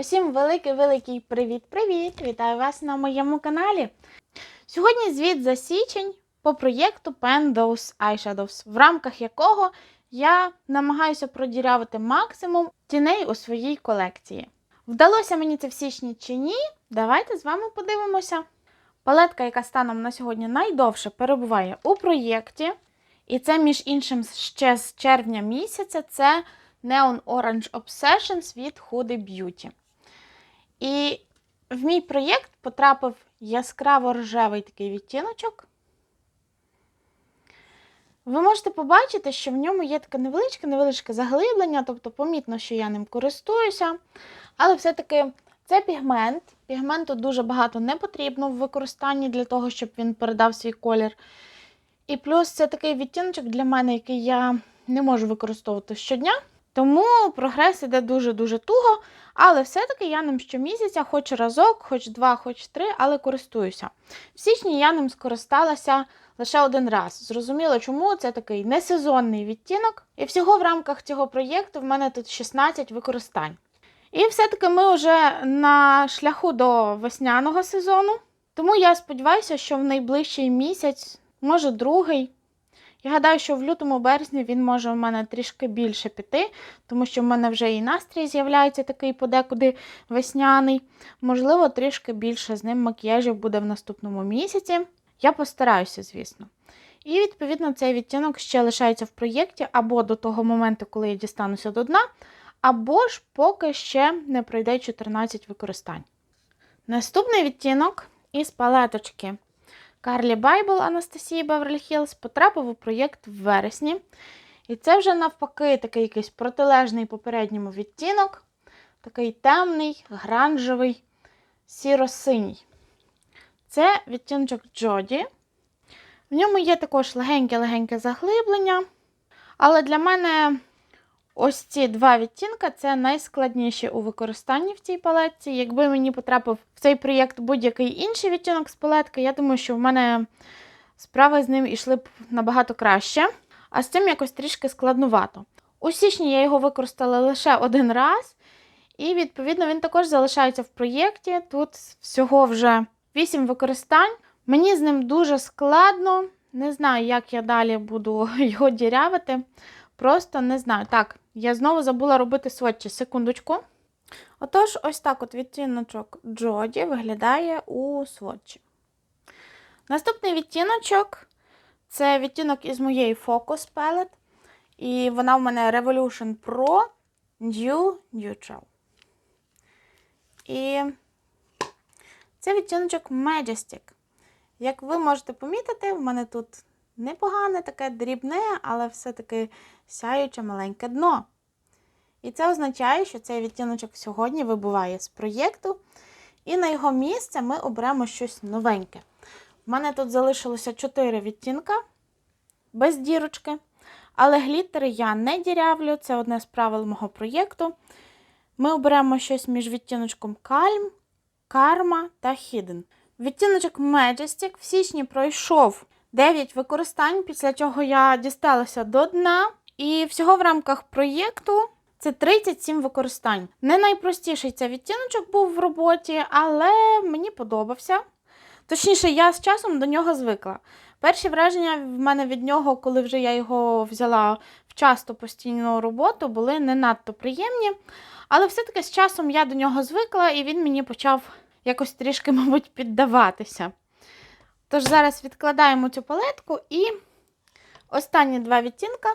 Усім великий-великий привіт-привіт! Вітаю вас на моєму каналі. Сьогодні звіт за січень по проєкту Pen Eyeshadows, в рамках якого я намагаюся продірявити максимум тіней у своїй колекції. Вдалося мені це в січні чи ні? Давайте з вами подивимося. Палетка, яка станом на сьогодні найдовше перебуває у проєкті, і це, між іншим, ще з червня місяця, це Neon Orange Obsessions від Huda Beauty. І в мій проєкт потрапив яскраво рожевий такий відтіночок. Ви можете побачити, що в ньому є таке невеличке-невеличке заглиблення, тобто помітно, що я ним користуюся. Але все-таки це пігмент. Пігменту дуже багато не потрібно в використанні для того, щоб він передав свій колір. І плюс це такий відтіночок для мене, який я не можу використовувати щодня. Тому прогрес іде дуже-дуже туго, але все-таки я ним щомісяця, хоч разок, хоч два, хоч три, але користуюся. В січні я ним скористалася лише один раз. Зрозуміло, чому це такий несезонний відтінок. І всього в рамках цього проєкту в мене тут 16 використань. І все-таки ми вже на шляху до весняного сезону. Тому я сподіваюся, що в найближчий місяць, може другий. Я гадаю, що в лютому березні він може в мене трішки більше піти, тому що в мене вже і настрій з'являється такий подекуди весняний. Можливо, трішки більше з ним макіяжів буде в наступному місяці. Я постараюся, звісно. І, відповідно, цей відтінок ще лишається в проєкті або до того моменту, коли я дістануся до дна, або ж поки ще не пройде 14 використань. Наступний відтінок із палеточки Карлі Байбл Анастасії Беверлі Хіллз потрапив у проєкт в вересні. І це вже навпаки такий якийсь протилежний попередньому відтінок, такий темний, гранжевий, сіро-синій. Це відтіночок Джоді. В ньому є також легеньке-легеньке заглиблення. Але для мене ось ці два відтінка це найскладніші у використанні в цій палетці. Якби мені потрапив в цей проєкт будь-який інший відтінок з палетки, я думаю, що в мене справи з ним йшли б набагато краще. А з цим якось трішки складнувато. У січні я його використала лише один раз, і, відповідно, він також залишається в проєкті. Тут всього вже 8 використань. Мені з ним дуже складно. Не знаю, як я далі буду його дірявити. Просто не знаю. Так, я знову забула робити сводчі. Секундочку. Отож, ось так от відтіночок Джоді виглядає у сводчі. Наступний відтіночок це відтінок із моєї Focus Palette. І вона в мене Revolution Pro New Neutral. І це відтіночок Majestic. Як ви можете помітити, в мене тут непогане таке дрібне, але все-таки сяюче маленьке дно. І це означає, що цей відтіночок сьогодні вибуває з проєкту, і на його місце ми оберемо щось новеньке. У мене тут залишилося 4 відтінка без дірочки, але глітери я не дірявлю, це одне з правил мого проєкту. Ми оберемо щось між відтіночком Calm, Karma та Hidden. Відтіночок Majestic в січні пройшов 9 використань, після чого я дісталася до дна. І всього в рамках проєкту це 37 використань. Не найпростіший цей відтіночок був в роботі, але мені подобався. Точніше, я з часом до нього звикла. Перші враження в мене від нього, коли вже я його взяла в часто постійну роботу, були не надто приємні. Але все-таки з часом я до нього звикла, і він мені почав якось трішки, мабуть, піддаватися. Тож зараз відкладаємо цю палетку і останні два відтінка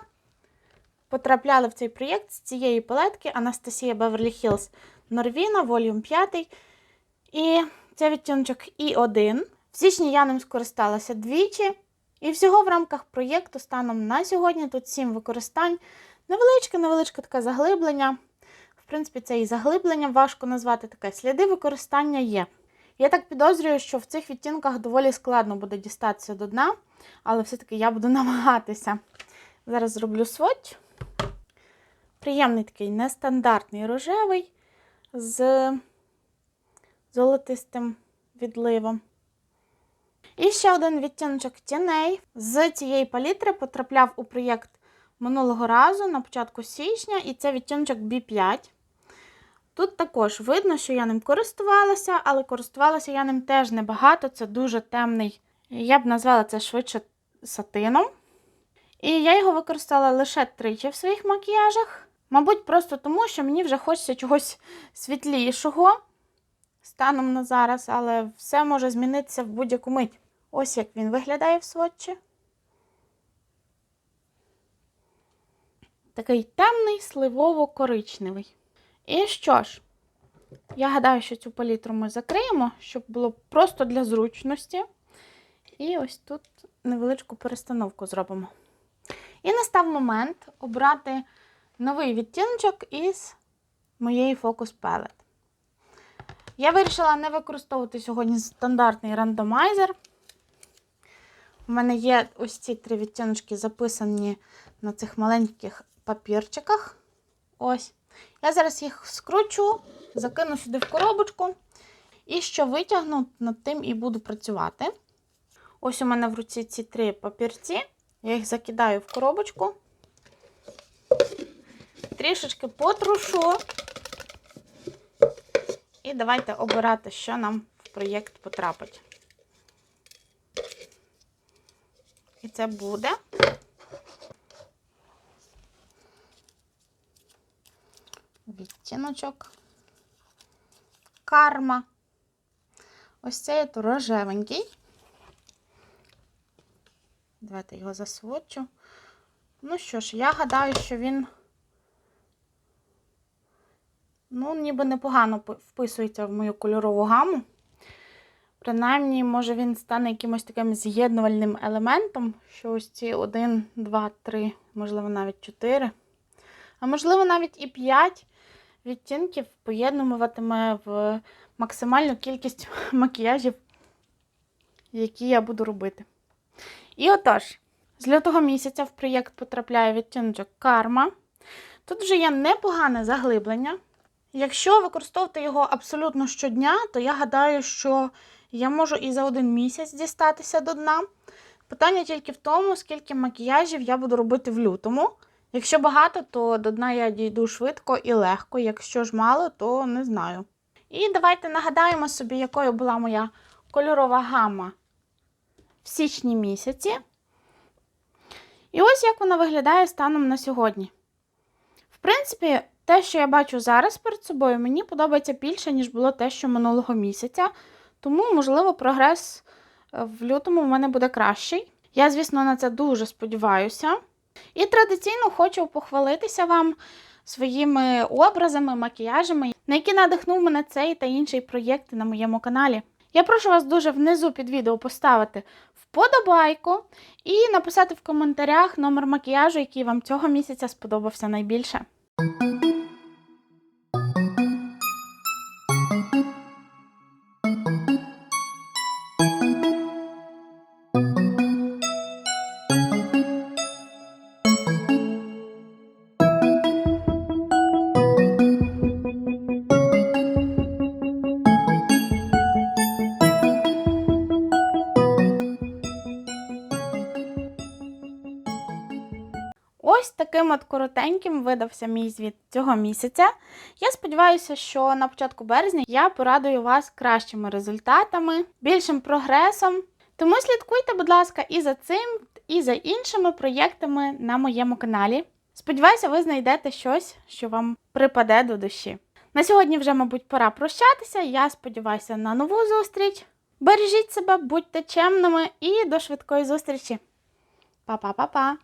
потрапляли в цей проєкт з цієї палетки Анастасія Беверлі Хіллз Норвіна, Volume 5. І це відтіночок І1. В січні я ним скористалася двічі. І всього в рамках проєкту станом на сьогодні тут 7 використань. Невеличке-невеличке таке заглиблення. В принципі, це і заглиблення важко назвати таке. Сліди використання є. Я так підозрюю, що в цих відтінках доволі складно буде дістатися до дна, але все-таки я буду намагатися. Зараз зроблю сводч. Приємний такий нестандартний рожевий з золотистим відливом. І ще один відтіночок тіней з цієї палітри потрапляв у проєкт минулого разу на початку січня, і це відтіночок B5. Тут також видно, що я ним користувалася, але користувалася я ним теж небагато. Це дуже темний, я б назвала це швидше сатином. І я його використала лише тричі в своїх макіяжах. Мабуть, просто тому, що мені вже хочеться чогось світлішого станом на зараз, але все може змінитися в будь-яку мить. Ось як він виглядає в сводчі. Такий темний, сливово-коричневий. І що ж, я гадаю, що цю палітру ми закриємо, щоб було просто для зручності. І ось тут невеличку перестановку зробимо. І настав момент обрати новий відтіночок із моєї Focus Palette. Я вирішила не використовувати сьогодні стандартний рандомайзер. У мене є ось ці три відтіночки записані на цих маленьких папірчиках. Ось. Я зараз їх скручу, закину сюди в коробочку. І що витягну, над тим і буду працювати. Ось у мене в руці ці три папірці. Я їх закидаю в коробочку. Трішечки потрушу. І давайте обирати, що нам в проєкт потрапить. І це буде. Відтіночок. Карма. Ось цей рожевенький. Давайте його засвочу. Ну що ж, я гадаю, що він, ну, ніби непогано вписується в мою кольорову гаму. Принаймні, може, він стане якимось таким з'єднувальним елементом, що ось ці 1, 2, 3, можливо, навіть 4, а можливо, навіть і 5 відтінків поєднуватиме в максимальну кількість макіяжів, які я буду робити. І отож, з лютого місяця в проєкт потрапляє відтіночок карма. Тут вже є непогане заглиблення. Якщо використовувати його абсолютно щодня, то я гадаю, що я можу і за один місяць дістатися до дна. Питання тільки в тому, скільки макіяжів я буду робити в лютому. Якщо багато, то до дна я дійду швидко і легко. Якщо ж мало, то не знаю. І давайте нагадаємо собі, якою була моя кольорова гама в січні місяці. І ось як вона виглядає станом на сьогодні. В принципі, те, що я бачу зараз перед собою, мені подобається більше, ніж було те, що минулого місяця. Тому, можливо, прогрес е, в лютому в мене буде кращий. Я, звісно, на це дуже сподіваюся. І традиційно хочу похвалитися вам своїми образами, макіяжами, на які надихнув мене цей та інший проєкти на моєму каналі. Я прошу вас дуже внизу під відео поставити вподобайку і написати в коментарях номер макіяжу, який вам цього місяця сподобався найбільше. Ось таким от коротеньким видався мій звіт цього місяця. Я сподіваюся, що на початку березня я порадую вас кращими результатами, більшим прогресом. Тому слідкуйте, будь ласка, і за цим, і за іншими проєктами на моєму каналі. Сподіваюся, ви знайдете щось, що вам припаде до душі. На сьогодні вже, мабуть, пора прощатися. Я сподіваюся на нову зустріч. Бережіть себе, будьте чемними і до швидкої зустрічі. Па-па-па-па!